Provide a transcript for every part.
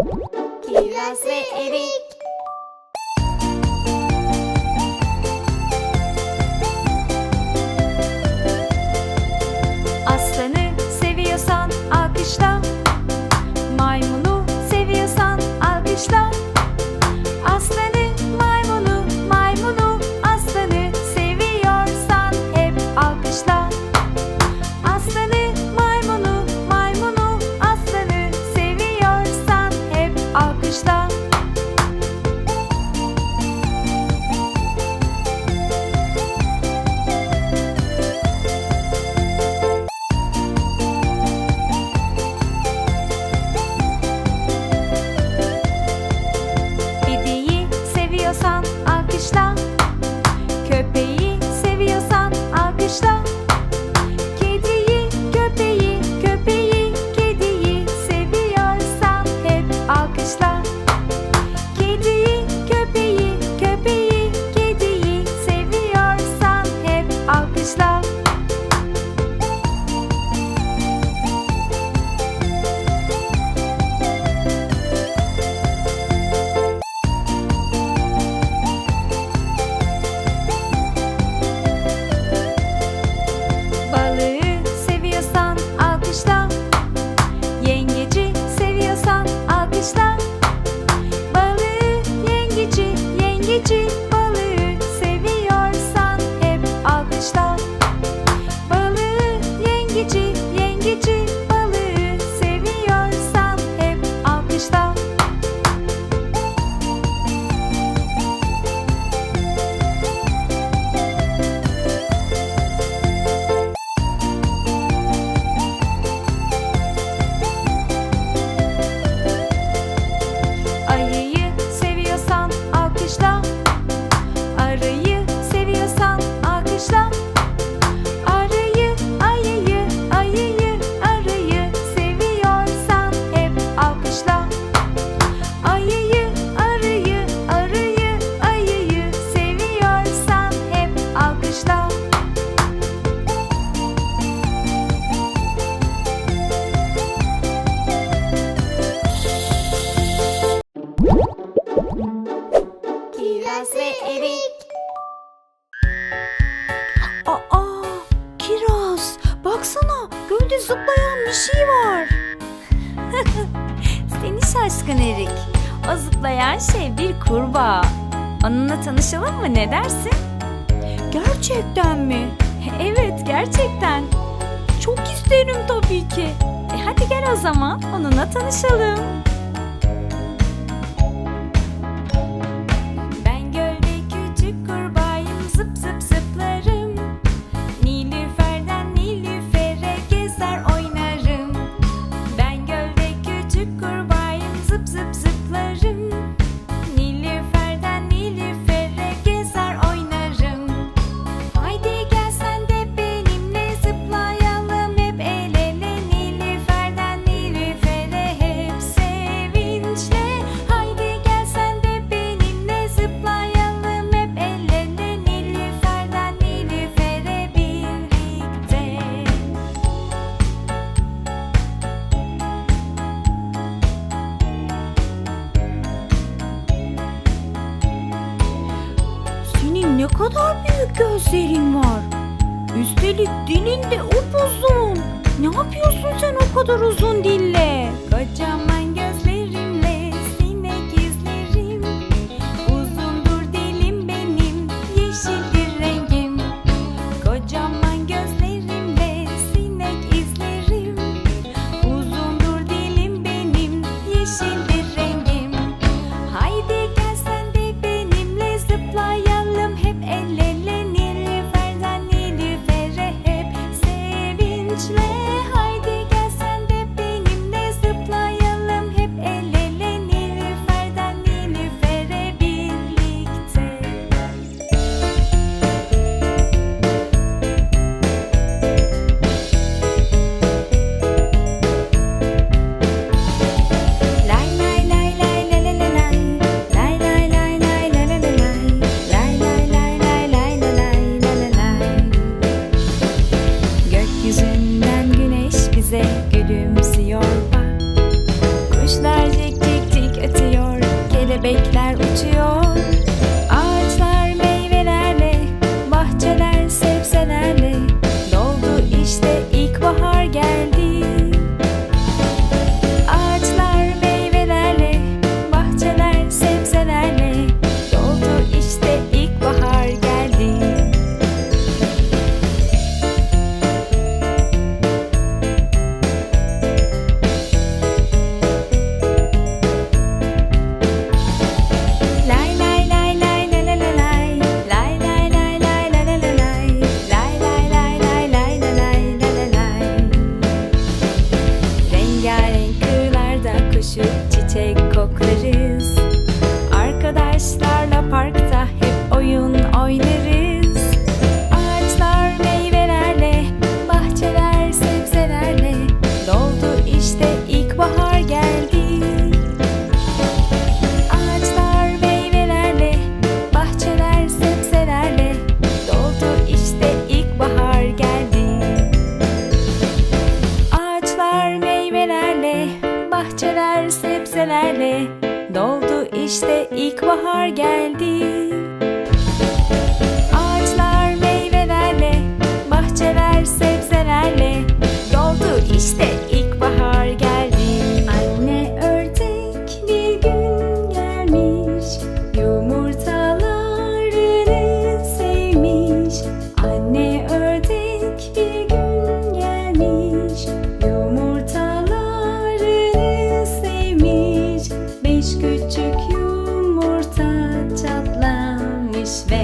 Kiraz ve Erik. Aslanı seviyorsan alkışla. Merhaba. Onunla tanışalım mı ne dersin? Gerçekten mi? Evet gerçekten. Çok isterim tabii ki. E hadi gel o zaman onunla tanışalım. gözlerin var. Üstelik dilin de upuzun. Ne yapıyorsun sen o kadar uzun dille? me İşte ilkbahar geldi.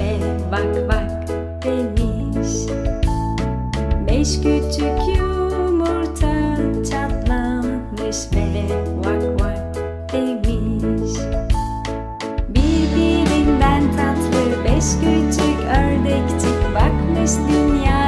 Anne bak bak demiş Beş küçük yumurta çatlamış ve vak vak demiş Birbirinden tatlı beş küçük ördekçik. Bakmış dünya